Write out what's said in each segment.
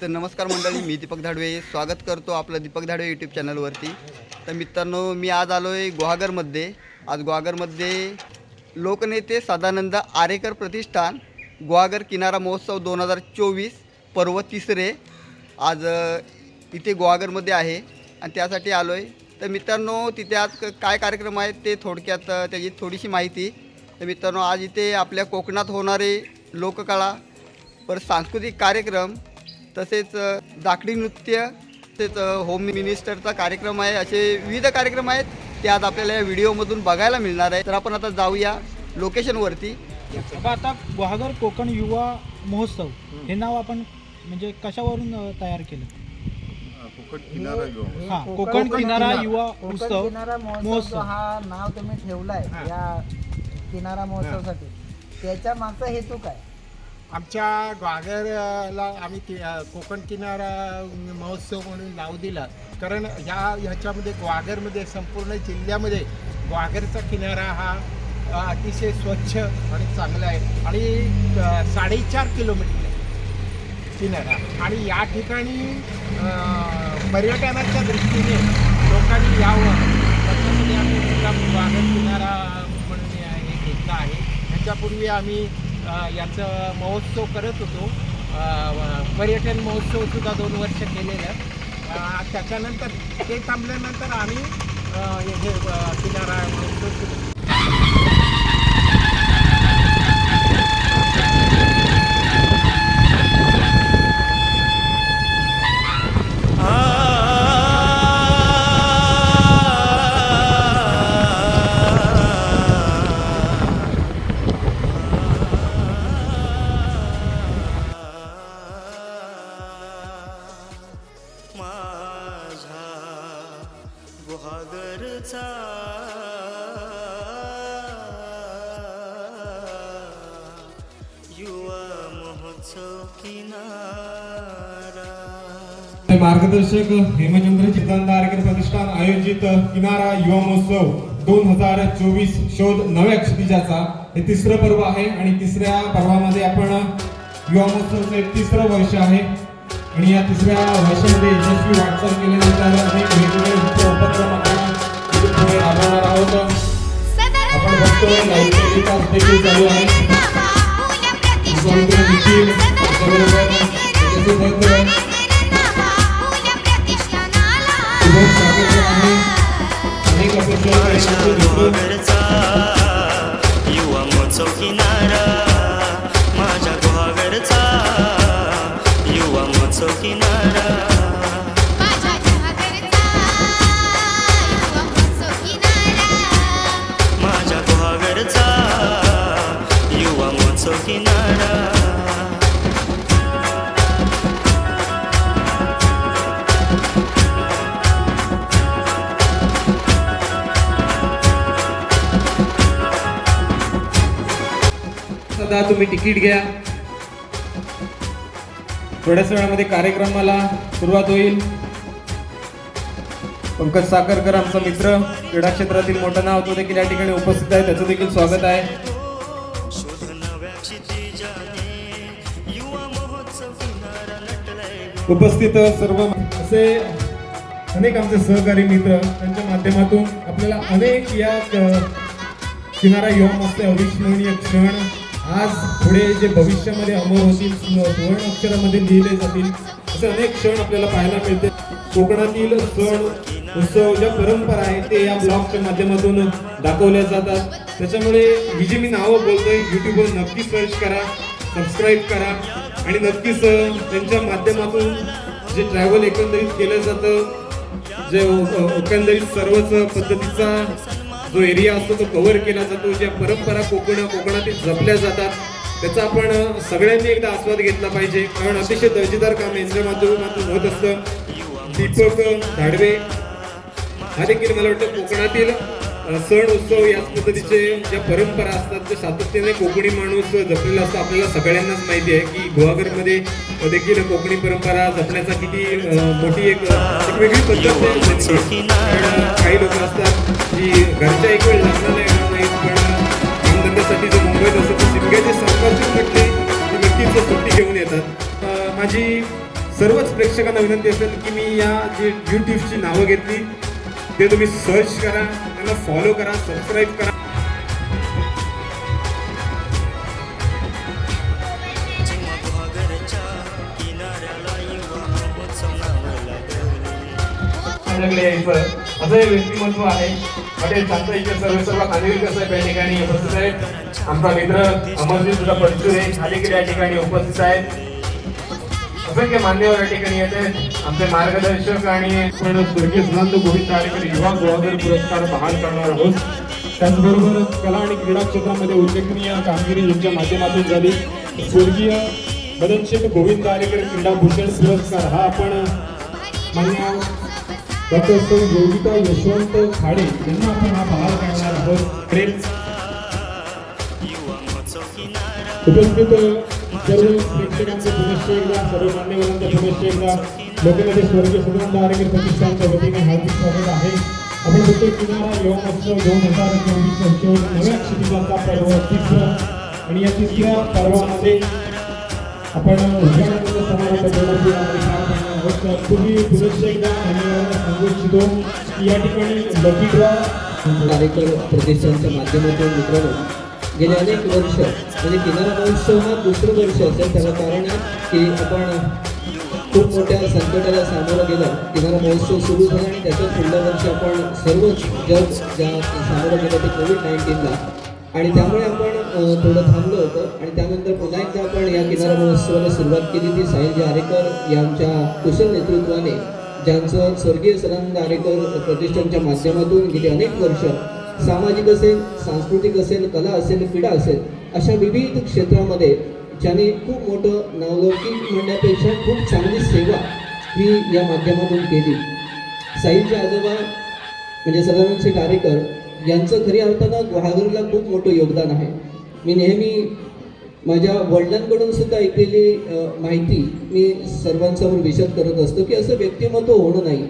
तर नमस्कार मंडळी मी दीपक धाडवे. स्वागत करतो आपलं दीपक धाडवे यूट्यूब चॅनलवरती तर मित्रांनो मी आज आलो आहे गुहागरमध्ये. आज गुहागरमध्ये लोकनेते सदानंद आरेकर प्रतिष्ठान गुहागर किनारा महोत्सव दोन हजार चोवीस पर्व तिसरे आज इथे गुहागरमध्ये आहे. आणि त्यासाठी आलो आहे तर मित्रांनो तिथे आज क- काय कार्यक्रम आहेत ते थोडक्यात त्याची थोडीशी माहिती. तर मित्रांनो आज इथे आपल्या कोकणात होणारे लोककला पर सांस्कृतिक कार्यक्रम तसेच जाकडी नृत्य तसेच होम मिनिस्टरचा कार्यक्रम आहे असे विविध कार्यक्रम आहेत ते आज आपल्याला या व्हिडिओमधून बघायला मिळणार आहे. तर आपण आता जाऊया लोकेशनवरती. आता आता गुहागर कोकण युवा महोत्सव हे नाव आपण म्हणजे कशावरून तयार केलं? कोकण किनारा घेऊन हा कोकण किनारा युवा उत्सव किनारा महोत्सव हा नाव तुम्ही ठेवलाय. या किनारा महोत्सवासाठी त्याच्या मागचा हेतू काय? आमच्या ग्वागरला आम्ही कि- कोकण किनारा महोत्सव म्हणून नाव दिलं. कारण ह्या ह्याच्यामध्ये ग्वागरमध्ये संपूर्ण जिल्ह्यामध्ये ग्वागरचा किनारा हा अतिशय स्वच्छ आणि चांगला आहे. आणि साडेचार किलोमीटर किनारा. आणि या ठिकाणी पर्यटनाच्या दृष्टीने लोकांनी यावं. त्याच्यामध्ये आम्ही ग्वागर किनारा म्हणून हे घेतला आहे. ह्याच्यापूर्वी आम्ही याचं महोत्सव करत होतो. पर्यटन महोत्सव सुद्धा दोन वर्ष केलेलं. त्याच्यानंतर ते थांबल्यानंतर आम्ही हे किनारा महोत्सव हो मार्गदर्शक हेमचंद्र चिदानंद आरोग्य प्रतिष्ठान आयोजित किनारा युवा महोत्सव दोन हजार चोवीस शोध नव्या क्षितिजाचा. हे तिसरं पर्व आहे आणि तिसऱ्या पर्वामध्ये आपण युवा महोत्सवचं एक तिसरं वर्ष आहे. आणि या तिसऱ्या वर्षामध्ये यशस्वी वाटचाल केल्यानंतर अनेक वेगवेगळे उपक्रम आपण पुढे राबवणार आहोत. आपण बघतोय चालू आहे. गुहागरचा युवा महोत्सव किनारा माझ्या गुहागरचा युवा महोत्सव किनारा सध्या तुम्ही तिकीट घ्या. थोड्याच वेळामध्ये कार्यक्रमाला सुरुवात होईल. पंकज साखरकर आमचा मित्र क्रीडा क्षेत्रातील मोठं नाव तो देखील या ठिकाणी उपस्थित आहे. त्याचं देखील स्वागत आहे. उपस्थित सर्व असे अनेक आमचे सहकारी मित्र त्यांच्या माध्यमातून आपल्याला अनेक या किनारा युवा मस्त अविस्मरणीय क्षण. आज पुढे जे भविष्यामध्ये अमर होतील सुवर्ण अक्षरामध्ये लिहिले जातील असे अनेक क्षण आपल्याला पाहायला मिळते कोकणातील सण उत्सव ज्या परंपरा आहे ते या ब्लॉगच्या माध्यमातून दाखवल्या जातात. त्याच्यामुळे ही जी मी नावं बोलतोय. युट्यूबवर नक्की सर्च करा सबस्क्राईब करा. आणि नक्कीच त्यांच्या माध्यमातून जे ट्रॅव्हल एकंदरीत केलं जातं जे एकंदरीत सर्वच पद्धतीचा जो एरिया असतो तो कव्हर केला जातो ज्या परंपरा कोकण कोकणातील जपल्या जातात त्याचा आपण सगळ्यांनी एकदा आस्वाद घेतला पाहिजे. कारण अतिशय दर्जेदार काम यांच्या माध्यमातून होत असतं. दीपक धाडवे. हा देखील मला वाटतं कोकणातील सण उत्सव याच पद्धतीचे ज्या परंपरा असतात ते सातत्याने कोकणी माणूस जपलेला असतो. आपल्याला सगळ्यांनाच माहिती आहे की गुहागरमध्ये देखील कोकणी परंपरा जपण्याचा किती मोठी एक वेगळी पद्धत आहे. काही लोक असतात जी घरच्या एक वेळ लग्नाला येणार नाहीत पण कामधंद्यासाठी जे मुंबईत असतात ते शिमग्याचे संपर्क म्हटले ते नक्कीच सुट्टी घेऊन येतात. माझी सर्वच प्रेक्षकांना विनंती असेल की मी या जे यूट्यूबची नावं घेतली ते तुम्ही सर्च करा त्यांना फॉलो करा सबस्क्राईब करा. आपल्याकडे यायचं असं हे व्यक्तिमत्व आहे. हॉटेल शांत इथे सर्व सर्व खानदेरी कसं आहे या ठिकाणी उपस्थित आहेत. आमचा मित्र अमरजीत सुद्धा परचुरे खालीकडे या ठिकाणी उपस्थित आहेत. असंख्य मान्यवर या ठिकाणी येते. आमचे मार्गदर्शक आणि आपण स्वर्गीय सुनंद गोविंद तारेकर युवा गोवागर पुरस्कार बहाल करणार आहोत. त्याचबरोबर कला आणि क्रीडा क्षेत्रामध्ये उल्लेखनीय कामगिरी यांच्या माध्यमातून झाली. स्वर्गीय मदनशेठ गोविंद तारेकर क्रीडा भूषण पुरस्कार हा आपण मान्य डॉक्टर सौ. योगिता यशवंत खाडे यांना आपण हा बहाल करणार आहोत. प्रेम. उपस्थित सर्व प्रेक्षकांचे पुनश्च एकदा सर्व मान्यवरांचे पुनश्च एकदा लोकनेते स्वर्गीय सुगंध आरोग्य प्रतिष्ठानच्या वतीने हार्दिक स्वागत आहे. आपण बघतो किनारा युवा महोत्सव दोन हजार चोवीस पंचवीस नव्या क्षितिजाचा पर्व तिसरा आणि या तिसऱ्या पर्वामध्ये आपण उद्घाटनाचा समारंभ आहोत पुनश्च एकदा मान्यवरांना सांगू इच्छितो की या ठिकाणी लकी ड्रॉ कार्यक्रम प्रतिष्ठानच्या माध्यमातून मित्रांनो गेले अनेक वर्ष. म्हणजे किनारा महोत्सव हा दुसरं वर्ष असेल त्याला कारण आहे की आपण खूप मोठ्या संकटाला सामोरं गेलं. किनारा महोत्सव सुरू झाला आणि त्याच्या पुढल्या वर्षी आपण सर्वच जग ज्या सामोरं गेलं ते कोविड नाईन्टीनला आणि त्यामुळे आपण थोडं थांबलो होतो. आणि त्यानंतर पुन्हा एकदा आपण या किनारा महोत्सवाला सुरुवात केली ती साहिल आरेकर यांच्या कुशल नेतृत्वाने ज्यांचं स्वर्गीय सदानंद आरेकर प्रतिष्ठानच्या माध्यमातून गेली अनेक वर्ष. सामाजिक असेल सांस्कृतिक असेल कला असेल क्रीडा असेल अशा विविध क्षेत्रामध्ये ज्याने खूप मोठं नावलौकिक म्हणण्यापेक्षा खूप चांगली सेवा ही या माध्यमातून केली. साईलचे आजोबा म्हणजे सदानंद शेठ यांचं खरी अर्थानं गुहागरला खूप मोठं योगदान आहे. मी नेहमी माझ्या वडिलांकडून सुद्धा ऐकलेली माहिती मी सर्वांसमोर विशद करत असतो की असं व्यक्तिमत्व होणं नाही.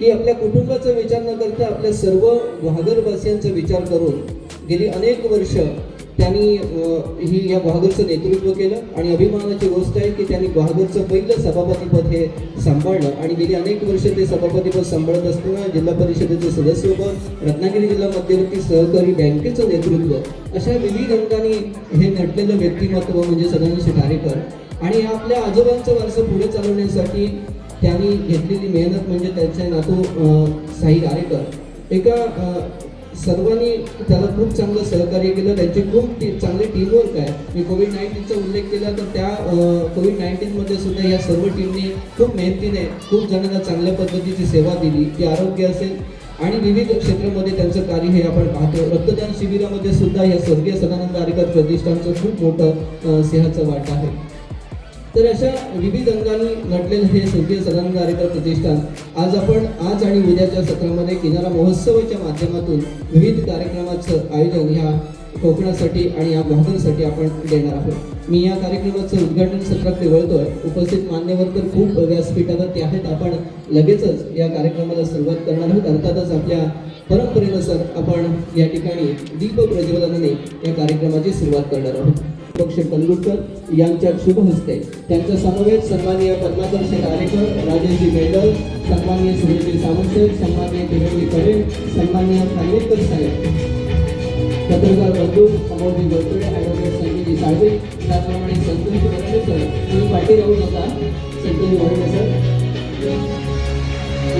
की आपल्या कुटुंबाचा विचार न करता आपल्या सर्व गुहागरवासियांचा विचार करून गेली अनेक वर्ष त्यांनी ही या बहादूरचं नेतृत्व केलं. आणि अभिमानाची गोष्ट आहे की त्यांनी बहादूरचं पहिलं सभापतीपद हे सांभाळलं. आणि गेली अनेक वर्ष ते सभापतीपद सांभाळत असताना जिल्हा परिषदेचे सदस्यपद रत्नागिरी जिल्हा मध्यवर्ती सहकारी बँकेचं नेतृत्व. अशा विविध अंगाने हे नटलेलं व्यक्तिमत्व म्हणजे सदानंद शिटारेकर. आणि आपल्या आजोबांचं वारसं पुढे चालवण्यासाठी त्यांनी घेतलेली मेहनत म्हणजे त्यांचे नातू साई गारेकर. एका सर्वांनी त्याला खूप चांगलं सहकार्य केलं. त्यांचे खूप टी चांगली टीमवर्क आहे. मी कोविड नाईन्टीनचा उल्लेख केला तर त्या कोविड नाईन्टीनमध्ये सुद्धा या सर्व टीमने खूप मेहनतीने खूप जणांना चांगल्या पद्धतीची सेवा दिली ती आरोग्य असेल. आणि विविध क्षेत्रामध्ये त्यांचं कार्य हे आपण पाहतो. रक्तदान शिबिरामध्ये सुद्धा या स्वर्गीय सदानंद आरेकर प्रतिष्ठानचं खूप मोठं अ, सिंहाचं वाटा आहे. तर अशा विविध अंगांनी नटलेलं हे स्वर्गीय सदानंद आरेकर प्रतिष्ठान आज आपण आज आणि उद्याच्या सत्रामध्ये किनारा महोत्सवाच्या माध्यमातून विविध कार्यक्रमाचं आयोजन ह्या कोकणासाठी आणि या भागांसाठी आपण देणार आहोत. मी या कार्यक्रमाचं उद्घाटन सत्रात वळतोय उपस्थित मान्यवर तर खूप व्यासपीठावरती आहेत. आपण लगेचच या कार्यक्रमाला सुरुवात करणार आहोत. अर्थातच आपल्या परंपरेनुसार आपण या ठिकाणी दीप प्रज्वलनाने या कार्यक्रमाची सुरुवात करणार आहोत. पक्ष कलगुटकर यांच्या शुभ हस्ते त्यांच्या समवेत सन्माननीय पद्माकर शेठ आरेकर राजेशजी मेंडल सन्माननीय सुरेशजी सावंत सन्माननीय देवेंद्र पटेल सन्माननीय खानवेकर साहेब. पत्रकार बंधू अमोलजी गोडतोडे ॲडव्होकेट संजयजी साळवे त्याचप्रमाणे संतोष वरडे सर तुम्ही पाठी राहू नका संतोष वरडे सर.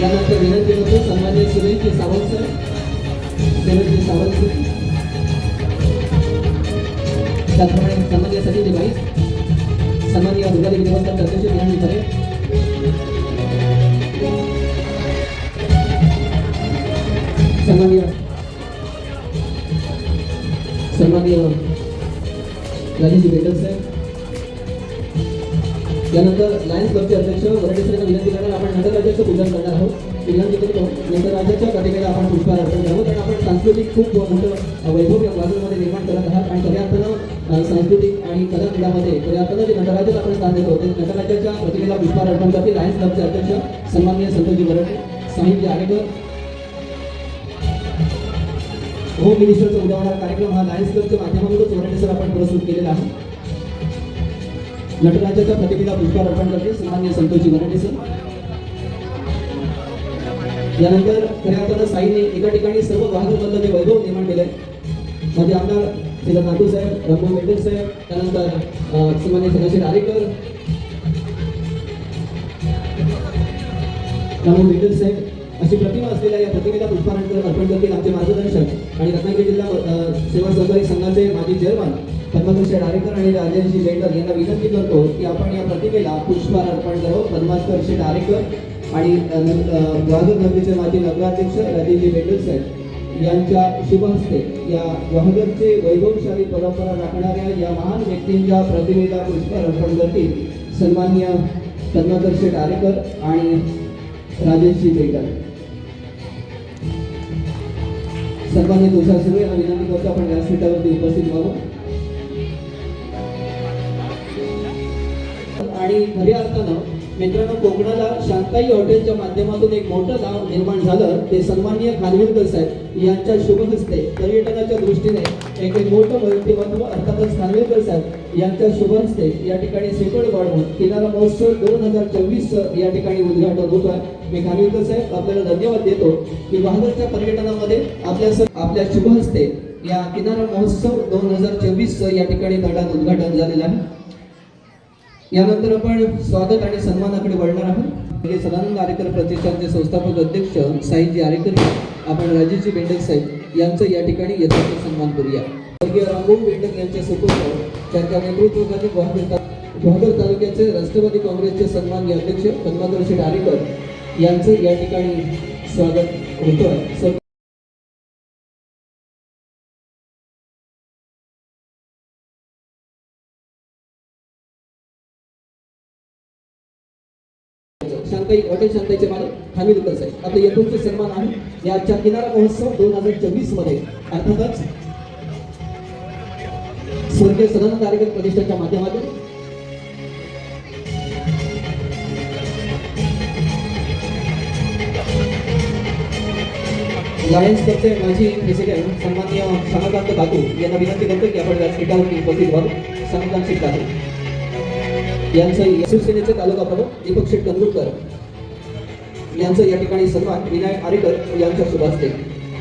यानंतर विनंती करतो सन्माननीय सुरेशजी सावंत सर. सुरेशजी सावंत सर. त्याचप्रमाणे सन्मान्य सचिन भाई सन्मान्य दुर्गादेवी देवस्थान अध्यक्ष विधान खरे सन्मान्य सन्मान्य राजेशजी बेटर साहेब. यानंतर लायन्स क्लबचे अध्यक्ष वराडे विनंती करणार आपण नटराजाचं पूजन करणार आहोत. विनंती करतो नटराजाच्या प्रतिमेला आपण पुष्पहार अर्पण करावं कारण आपण सांस्कृतिक खूप मोठं वैभव या बाजूमध्ये निर्माण करत आहात. आणि खऱ्या अर्थानं सांस्कृतिक आणि कला क्रीडामध्ये खऱ्या अर्थानं जे नटराज्यात आपण स्थान देतो ते नटराज्याच्या प्रतिमेला पुष्पहार अर्पण करते लायन्स क्लबचे अध्यक्ष सन्माननीय संतोषजी वरटे साहिबजी आरेकर होम मिनिस्टरचा उद्या कार्यक्रम हा लायन्स क्लबच्या माध्यमातूनच वरटे सर आपण पुरस्कृत केलेला आहे. नटराजाच्या प्रतिमेला पुष्पहार अर्पण करते सन्मान्य संतोषजी मराठे सर. यानंतर खऱ्या अर्थानं साईने एका ठिकाणी सर्व वाहतूकमधलं जे वैभव निर्माण केलंय माझे आमदार श्रीला नातू साहेब रामभाऊ मेंढे साहेब त्यानंतर श्रीमान्य सदाशिव आरेकर रामभाऊ मेंढे साहेब अशी प्रतिमा असलेल्या या प्रतिमेला पुष्पहार अर्पण करतील आमचे मार्गदर्शक आणि रत्नागिरी जिल्हा सेवा सहकारी संघाचे माजी चेअरमन पद्माकर डारेकर आणि राजेशजी बेंडर यांना विनंती करतो की आपण या प्रतिमेला पुष्पहार अर्पण करू पद्माकर डारेकर आणि वाहतूक नगरीचे माजी नगराध्यक्ष राजेजी बेंडर साहेब यांच्या शुभ हस्ते या वाहगरचे वैभवशाली परंपरा राखणाऱ्या या महान व्यक्तींच्या प्रतिमेला पुरस्कार अर्पण करतील सन्मान्य पद्माकर डारेकर आणि राजेशजी बेंडर सन्मान्य तुषार सुरे यांना विनंती करतो आपण व्यासपीठावरती उपस्थित व्हावं. आणि खऱ्या अर्थानं मित्रांनो कोकणाला शांताई हॉटेलच्या माध्यमातून एक मोठं नाव निर्माण झालं. ते सन्माननीय खानविलकर साहेब यांच्या शुभ हस्ते पर्यटनाच्या दृष्टीने एक एक मोठं व्यक्तिमत्व अर्थातच खानविलकर साहेब यांच्या शुभ हस्ते या ठिकाणी सेकंड वाढवून किनारा महोत्सव दोन हजार चोवीस या ठिकाणी उद्घाटन होत आहे. मी खानविलकर साहेब आपल्याला धन्यवाद देतो. की भारताच्या पर्यटनामध्ये आपल्या आपल्या शुभ हस्ते या किनारा महोत्सव दोन हजार चोवीस या ठिकाणी धडात उद्घाटन झालेलं आहे. यानंतर आपण स्वागत आणि सन्मानाकडे वळणार आहोत. हे सदानंद आरेकर प्रतिष्ठानचे संस्थापक अध्यक्ष साईजी आरेकर आपण राजेजी बेंडक साहेब यांचं या ठिकाणी यथार्थ सन्मान करूया. स्वर्गीय रामभाऊ बेंडक यांच्या सुपुत्र त्यांच्या नेतृत्वाखाली गुवाहाटी तालुक्याचे राष्ट्रवादी काँग्रेसचे सन्मान्य अध्यक्ष पद्माकर आरेकर यांचं या ठिकाणी स्वागत होतं स्वर्गीय शांताई हॉटेल शांताईचे मालक खानविलकर साहेब. आपले यथोचित सन्मान आहे या आजच्या किनारा महोत्सव दोन हजार चोवीसमध्ये अर्थातच स्वर्गीय सदानंद कार्यक्रम प्रतिष्ठानच्या माध्यमातून लायन्स क्लबचे माजी प्रेसिडेंट सन्माननीय शमाकांत काकू यांना विनंती करतो की आपण व्यासपीठावरती उपस्थित व्हावं. शमाकांत शेठ काकू यांचं शिवसेनेचे तालुका प्रमुख दीपक शेठ कंदुरकर यांचं या ठिकाणी सन्मान विनायक आरेकर यांच्या शुभ असते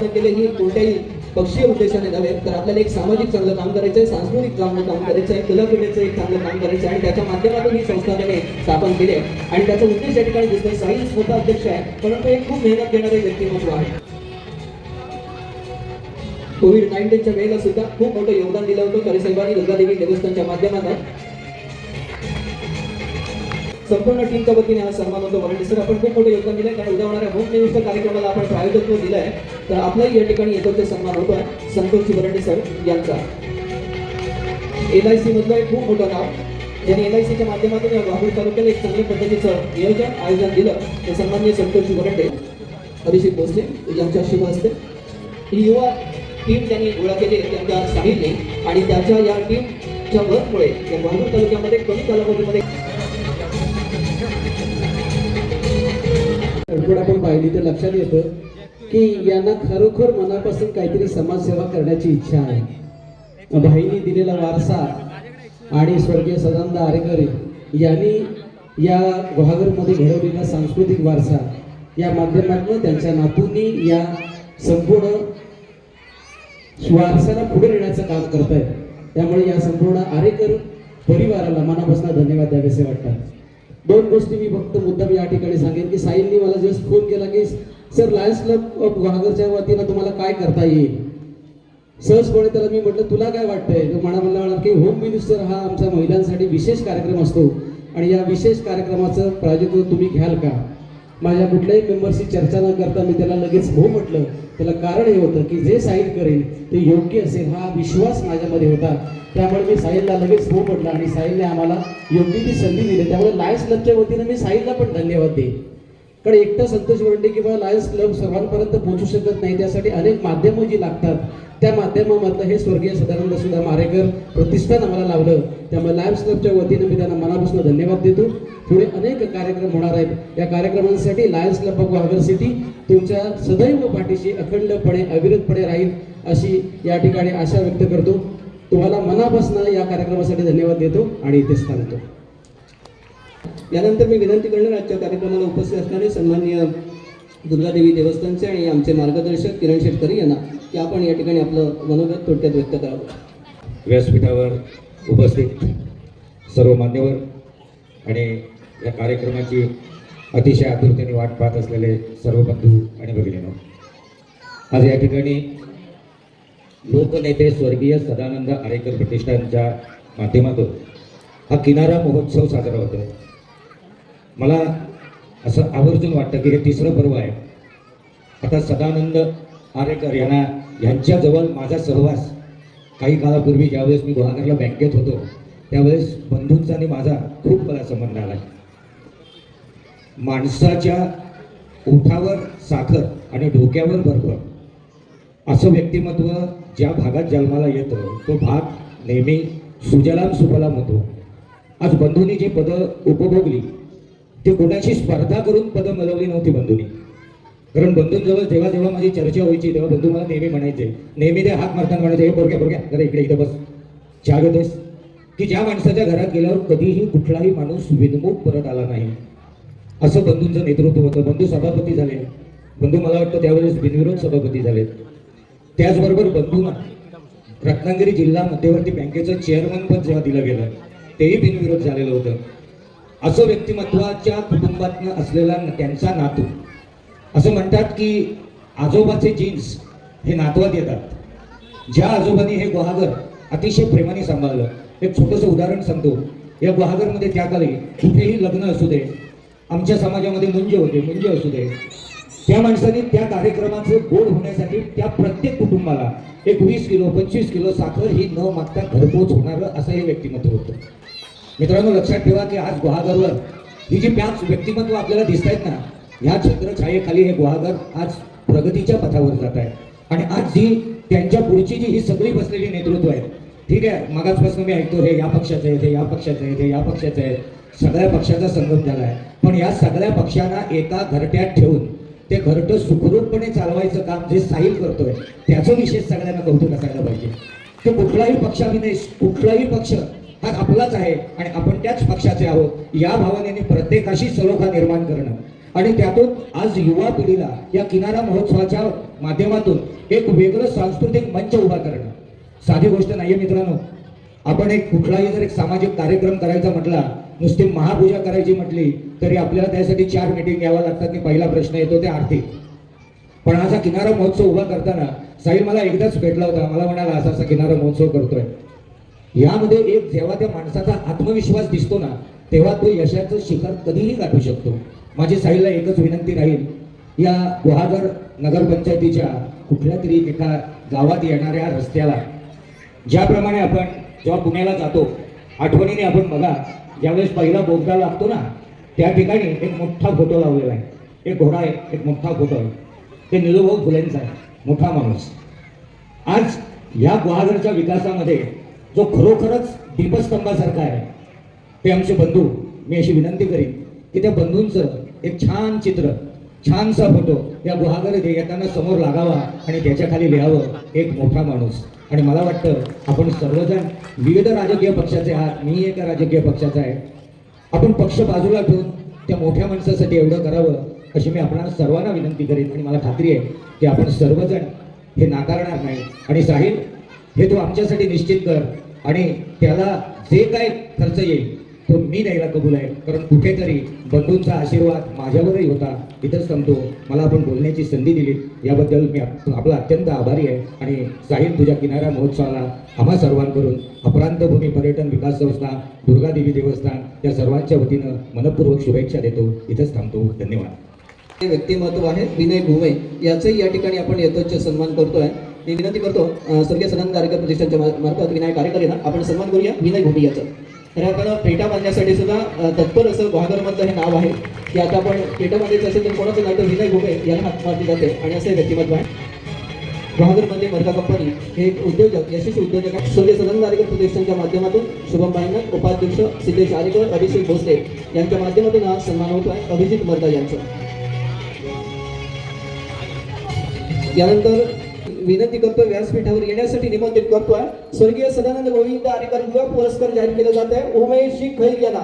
केले ही कोणत्याही पक्षीय उद्देशाने नव्हे तर आपल्याला एक सामाजिक चांगलं काम करायचं आहे सांस्कृतिक चांगलं काम करायचं आहे कलाक्रीडेचं एक चांगलं काम करायचं आहे आणि त्याच्या माध्यमातून ही संस्था त्याने स्थापन केली आहे आणि त्याचा उद्देश या ठिकाणी दिसतोय साई स्वतः अध्यक्ष आहे परंतु एक खूप मेहनत घेणारे व्यक्तिमत्व आहे. कोविड नाईन्टीनच्या वेळेला सुद्धा खूप मोठं योगदान दिलं होतं करिसाहेबांनी गंगादेवी देवस्थानच्या माध्यमातून संपूर्ण टीमच्या वतीने हा सन्मान होतो. वरंडे सर आपण खूप मोठं योगदान दिलंय. कारण उद्या होणाऱ्या होम मिनिस्टर कार्यक्रमाला आपण प्रायोजकत्व आहे तर आपलाही या ठिकाणी येतो ते सन्मान होतोय संतोषजी वरंडे सर यांचा. एल आय सी मधलं एक खूप मोठं नाव ज्यांनी एल आय सीच्या माध्यमातून या वाहूर तालुक्याला एक चांगल्या पद्धतीचं नियोजन आयोजन दिलं. ते सन्मान्य संतोषजी वरंडे अभिषेक भोसले यांच्या शुभ हस्ते. ही युवा टीम त्यांनी गोळा केली त्यांच्या साहित्य आणि त्याच्या या टीमच्या वर्कमुळे या वाहूर तालुक्यामध्ये कमी कालावधीमध्ये आणि ते लक्षात येतं की यांना खरोखर मनापासून काहीतरी समाजसेवा करण्याची इच्छा आहे. भाईनी दिलेला वारसा आणि स्वर्गीय सदानंद आरेकर यांनी या गुहागरमध्ये घडवलेला सांस्कृतिक वारसा या माध्यमातून त्यांच्या नातूंनी या संपूर्ण वारसाला पुढे नेण्याचं काम करत आहेत त्यामुळे या संपूर्ण आरेकर परिवाराला मनापासून धन्यवाद द्यावेसे वाटतात. दोन गोष्टी मी फक्त मुद्दाम या ठिकाणी सांगेन की साईंनी मला जस्ट फोन केला की सर लायन्स क्लब ऑफ गुहागरच्या वतीनं तुम्हाला काय करता येईल? सहजपणे त्याला मी म्हटलं तुला काय वाटतंय? तो म्हणा म्हणला म्हणा की होम मिनिस्टर हा आमच्या महिलांसाठी विशेष कार्यक्रम असतो आणि या विशेष कार्यक्रमाचं प्रायोजक तुम्ही घ्याल का? माझ्या कुठल्याही मेंबरशी चर्चा न करता मी त्याला लगेच हो म्हटलं. त्याला कारण हे होतं की जे साईन करेल ते योग्य असेल हा विश्वास माझ्यामध्ये होता. त्यामुळे मी साहिलला लगेच हो म्हटलं आणि साहिलने आम्हाला योग्य ती संधी दिली. त्यामुळे लायन्स क्लबच्या वतीनं मी साहिलला पण धन्यवाद देईन. कारण एकटा संतोष वरंडे किंवा लायन्स क्लब सर्वांपर्यंत पोहोचू शकत नाही त्यासाठी अनेक माध्यमं जी लागतात त्या माध्यमामधलं हे स्वर्गीय सदानंद सुद्धा मारेकर प्रतिष्ठान आम्हाला लावलं. त्यामुळे लायन्स क्लबच्या वतीनं मी त्यांना मनापासून धन्यवाद देतो. पुढे अनेक कार्यक्रम होणार आहेत. या कार्यक्रमांसाठी lions club of Waghar city तुमच्या सदैव पाठीशी अखंडपणे अविरतपणे राहील अशी या ठिकाणी आशा व्यक्त करतो. तुम्हाला मनापासून या कार्यक्रमासाठी धन्यवाद देतो आणि इथेच थांबतो. यानंतर मी विनंती करणार आजच्या कार्यक्रमाला उपस्थित असणारे सन्माननीय दुर्गादेवी देवस्थानचे आणि आमचे मार्गदर्शक किरण शेतकरी यांना की आपण या ठिकाणी आपलं मनोगत थोडक्यात व्यक्त करावं. व्यासपीठावर उपस्थित सर्व मान्यवर आणि या कार्यक्रमाची अतिशय आतुरतेने वाट पाहत असलेले सर्व बंधू आणि भगिनीनो आज या ठिकाणी लोकनेते स्वर्गीय सदानंद आरेकर प्रतिष्ठानच्या माध्यमातून हा किनारा महोत्सव साजरा होतो मला असं आवर्जून वाटतं की हे तिसरं पर्व आहे. आता सदानंद आरेकर यांना यांच्याजवळ माझा सहवास. काही काळापूर्वी ज्यावेळेस मी गुहागरला बँकेत होतो त्यावेळेस बंधूंचा आणि माझा खूप मला संबंध आला. माणसाच्या ओठावर साखर आणि डोक्यावर बर्फ असं व्यक्तिमत्व ज्या भागात जन्माला येतं तो भाग नेहमी सुजलाम सुफलाम होतो. आज बंधूंनी जी पदं उपभोगली ते कोणाशी स्पर्धा करून पदं मिळवली नव्हती बंधूंनी. कारण बंधूंजवळ जेव्हा जेव्हा माझी चर्चा व्हायची तेव्हा बंधू मला नेहमी म्हणायचे नेहमी ते हात मारताना म्हणायचे हे बोरक्या बोरक्या जरा इकडे इकडे बस. जागतेस की ज्या माणसाच्या घरात गेल्यावर कधीही कुठलाही माणूस विनमुख परत आला नाही. असं बंधूंचं नेतृत्व होतं. बंधू सभापती झाले. बंधू मला वाटतं त्यावेळेस बिनविरोध सभापती झाले त्याचबरोबर बंधूंना रत्नागिरी जिल्हा मध्यवर्ती बँकेचं चेअरमन पद जेव्हा दिलं गेलं तेही बिनविरोध झालेलं होतं. असं व्यक्तिमत्वाच्या कुटुंबातनं असलेला त्यांचा नातू. असं म्हणतात की आजोबाचे जीन्स हे नातवात येतात. ज्या आजोबांनी हे गुहागर अतिशय प्रेमाने सांभाळलं. एक छोटंसं उदाहरण सांगतो. या गुहागरमध्ये त्याकाळी कुठेही लग्न असू दे आमच्या समाजामध्ये मुंज होते मुंज असू दे. त्या माणसाने त्या कार्यक्रमाचं गोड होण्यासाठी त्या प्रत्येक कुटुंबाला एक वीस किलो पंचवीस किलो साखर ही न मागता घरपोच होणारं असं हे व्यक्तिमत्व होतं. मित्रांनो लक्षात ठेवा की आज गुहागरवर ही जी पाच व्यक्तिमत्व आपल्याला दिसत आहेत ना ह्या छत्रछायेखाली हे गुहागर आज प्रगतीच्या पथावर जात आहे आणि आज जी त्यांच्या पुढची जी ही सगळी बसलेली नेतृत्व आहेत ठीक आहे मागासपासून मी ऐकतो हे या पक्षाचं आहे ते या पक्षाचं आहे ते या पक्षाचं आहे. सगळ्या पक्षाचा संगम झाला आहे पण या सगळ्या पक्षांना एका घरट्यात ठेवून ते घरटं सुखरूपपणे चालवायचं काम जे साहिल करतोय त्याचं विशेष सगळ्यांना कौतुक असायला पाहिजे. तो कुठलाही पक्षाभिनय कुठलाही पक्ष हा आपलाच आहे आणि आपण त्याच पक्षाचे आहोत या भावनेने प्रत्येकाशी सलोखा निर्माण करणं. आणि त्यातून आज युवा पिढीला या किनारा महोत्सवाच्या माध्यमातून एक वेगळं सांस्कृतिक मंच उभा करणं. साधी गोष्ट नाहीये मित्रांनो. आपण एक कुठलाही जर एक सामाजिक कार्यक्रम करायचा म्हटला नुसती महापूजा करायची म्हटली तरी आपल्याला त्यासाठी चार मिटिंग घ्याव्या लागतात की पहिला प्रश्न येतो ते आर्थिक. पण असा किनारा महोत्सव उभा करताना साहिल मला एकदाच भेटला होता मला म्हणाला असा असा किनारा महोत्सव करतोय. यामध्ये एक जेव्हा त्या माणसाचा आत्मविश्वास दिसतो ना तेव्हा तो यशाचं शिखर कधीही गाठू शकतो. माझी साहिलला एकच विनंती राहील या गुहागर नगरपंचायतीच्या कुठल्या तरी एका गावात येणाऱ्या रस्त्याला ज्याप्रमाणे आपण जेव्हा पुण्याला जातो आठवणीने आपण बघा ज्यावेळेस पहिला बोगदा लागतो ना त्या ठिकाणी एक मोठा फोटो लावलेला आहे. एक घोडा आहे एक मोठा फोटो आहे. ते निरोभाऊ फुलेंचा आहे मोठा माणूस. आज या गुहागरच्या विकासामध्ये जो खरोखरच दीपस्तंभासारखा आहे ते आमचे बंधू मी अशी विनंती करीन की त्या बंधूंचं एक छान चित्र छानसा फोटो या गुहागर इथे येताना समोर लागावा आणि त्याच्याखाली लिहावं एक मोठा माणूस. आणि मला वाटतं आपण सर्वजण विविध राजकीय पक्षाचे आहात. मी एका राजकीय पक्षाचा आहे. आपण पक्ष बाजूला ठेवून त्या मोठ्या माणसासाठी एवढं करावं अशी मी आपणाला सर्वांना विनंती करेन आणि मला खात्री आहे की आपण सर्वजण हे नाकारणार नाही. आणि साहिल हे तू आमच्यासाठी निश्चित कर आणि त्याला जे काय खर्च येईल तो मी द्यायला कबूल आहे. कारण कुठेतरी बंधूंचा आशीर्वाद माझ्यावरही होता. इथंच थांबतो मला आपण बोलण्याची संधी दिली. याबद्दल मी आपला अत्यंत आभारी आहे. आणि साहिल तुझ्या किनारा महोत्सवाला आम्हा सर्वांकडून अपरांतभूमी पर्यटन विकास संस्था दुर्गादेवी देवस्थान या सर्वांच्या वतीनं मनपूर्वक शुभेच्छा देतो. इथंच थांबतो. धन्यवाद. हे व्यक्तिमत्व आहे विनय भुमे. याचंही या ठिकाणी आपण यथोच्च सन्मान करतोय. मी विनंती करतो स्वर्गीय सनंद कार्यक्रम प्रतिष्ठानच्या मार्फत विनायक कार्यकर आपण सन्मान करूया. विनय भूमी याचा. तर आपण पेटा बांधण्यासाठी सुद्धा तत्पर असं गुहागरमधलं हे नाव आहे. की आता आपण पेटा बांधायचं असेल तर कोणाचं नाव तर विनय भूमे याला हात मारली जाते आणि असं व्यक्तिमत्व आहे. गुहागरमध्ये मर्का कंपनी हे एक उद्योजक यशस्वी उद्योजक आहे. स्वर्गीय सदानंद प्रतिष्ठानच्या माध्यमातून शुभम बायनक उपाध्यक्ष सिद्धेश आरेकर अभिषेक भोसले यांच्या माध्यमातून हा सन्मान होतो आहे. अभिजित मर्दा यांचं. यानंतर विनंती करतोय व्यासपीठावर येण्यासाठी निमंत्रित करतोय. स्वर्गीय सदानंद गोविंद आरेकर युवा पुरस्कार जाहीर केला जात आहे. उमेश खैर यांना.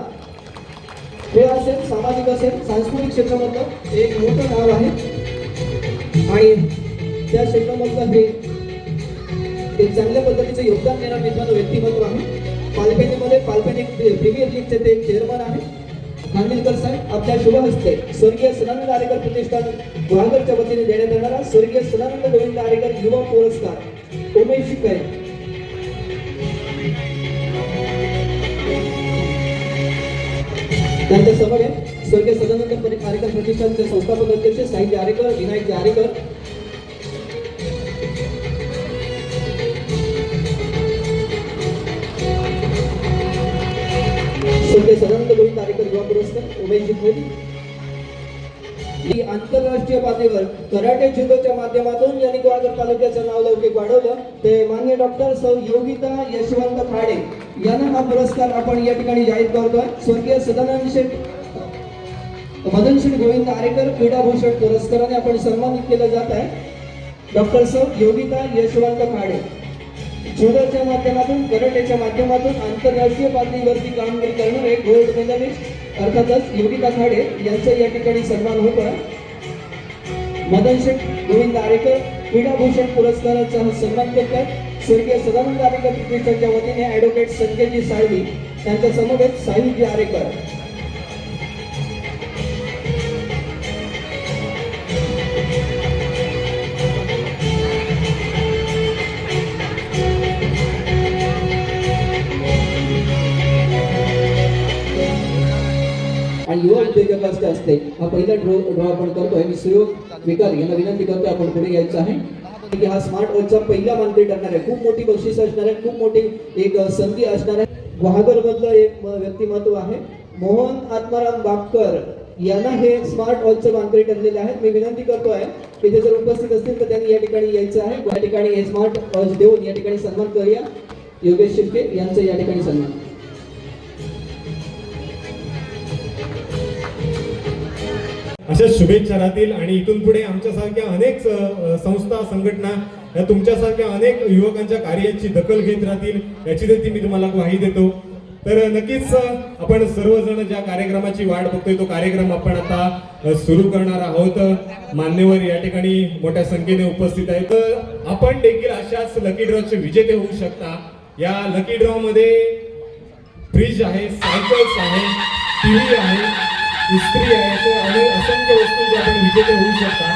हे असेल सामाजिक असेल सांस्कृतिक क्षेत्रामधलं एक मोठं नाव आहे. आणि त्या क्षेत्रामधलं हे एक चांगल्या पद्धतीचं योगदान देणार मित्रांनो व्यक्तिमत्व आहे. पालपेनीमध्ये पालपेनी प्रीमियर लीगचे ते चेअरमन आहे. खानविलकर साहेब आपल्या शुभ हस्ते स्वर्गीय सदानंद आरेकर प्रतिष्ठान गुहागरच्या वतीने देण्यात येणारा स्वर्गीय सदानंद गोविंद आरेकर युवा पुरस्कार. उमेश शिकाय त्यांच्या समवेत स्वर्गीय सदानंद परि- आरेकर प्रतिष्ठानचे संस्थापक अध्यक्ष साहित्य आरेकर विनायक आरेकर स्वर्गीय सदानंद गोविंद आरेकर युवा पुरस्कार. उमेश जिंकवेली ही आंतरराष्ट्रीय पातळीवर कराटे जुदोच्या माध्यमातून यांनी ग्वादर तालुक्याचं नाव लौकिक वाढवलं. ते मान्य डॉक्टर सौ योगिता यशवंत खाडे यांना हा पुरस्कार आपण या ठिकाणी जाहीर करतोय. स्वर्गीय सदानंद शेठ मदन श्री गोविंद आरेकर क्रीडाभूषण पुरस्काराने आपण सन्मानित केलं जात आहे. डॉक्टर सौ योगिता यशवंत खाडे जुडोच्या माध्यमातून कराटेच्या माध्यमातून आंतरराष्ट्रीय पातळीवरती कामगिरी करणारे गोल्ड मेडलिस्ट अर्थातच योगिता खाडे यांचा या ठिकाणी सन्मान होता मदन शेठ गोविंद आरेकर क्रीडाभूषण पुरस्काराचा हा सन्मान करतात स्वर्गीय सदानंद आरेकर प्रतिष्ठानच्या वतीने ॲडव्होकेट संजयजी साळवी त्यांच्या समवेत साहिबजी आरेकर. आणि युवा उद्योजकांचे असते हा पहिला ड्रॉ ड्रॉ आपण करतोय. मी सुयोग विकार यांना विनंती करतोय आपण पुढे यायचं आहे. की हा स्मार्ट वर्ल्डचा पहिला मानकरी ठरणार आहे. खूप मोठी बक्षीस असणार आहे. खूप मोठी एक संधी असणार आहे. गुहागर मधलं एक व्यक्तिमत्व आहे. मोहन आत्माराम बापकर यांना हे स्मार्ट वॉलचं मानकरी ठरलेले आहेत मी विनंती करतोय की ते जर उपस्थित असतील तर त्यांनी या ठिकाणी यायचं आहे. या ठिकाणी हे स्मार्ट वॉच देऊन या ठिकाणी सन्मान करूया. योगेश शिर्के यांचं या ठिकाणी सन्मान. अशा शुभेच्छा राहतील. आणि इथून पुढे आमच्यासारख्या अनेक संस्था संघटना या तुमच्यासारख्या अनेक युवकांच्या कार्याची दखल घेत राहतील. याची देखील मी तुम्हाला ग्वाही देतो. तर नक्कीच आपण सर्वजण ज्या कार्यक्रमाची वाट बघतोय तो कार्यक्रम आपण आता सुरू करणार आहोत. मान्यवर या ठिकाणी मोठ्या संख्येने उपस्थित आहेत. तर आपण देखील अशाच लकी ड्रॉचे विजेते होऊ शकता. या लकी ड्रॉ मध्ये फ्रीज आहे सायकल्स आहे टीव्ही आहे. इस्त्री आहे तर अनेक असंख्य वस्तू जे आपण विजेते होऊ शकता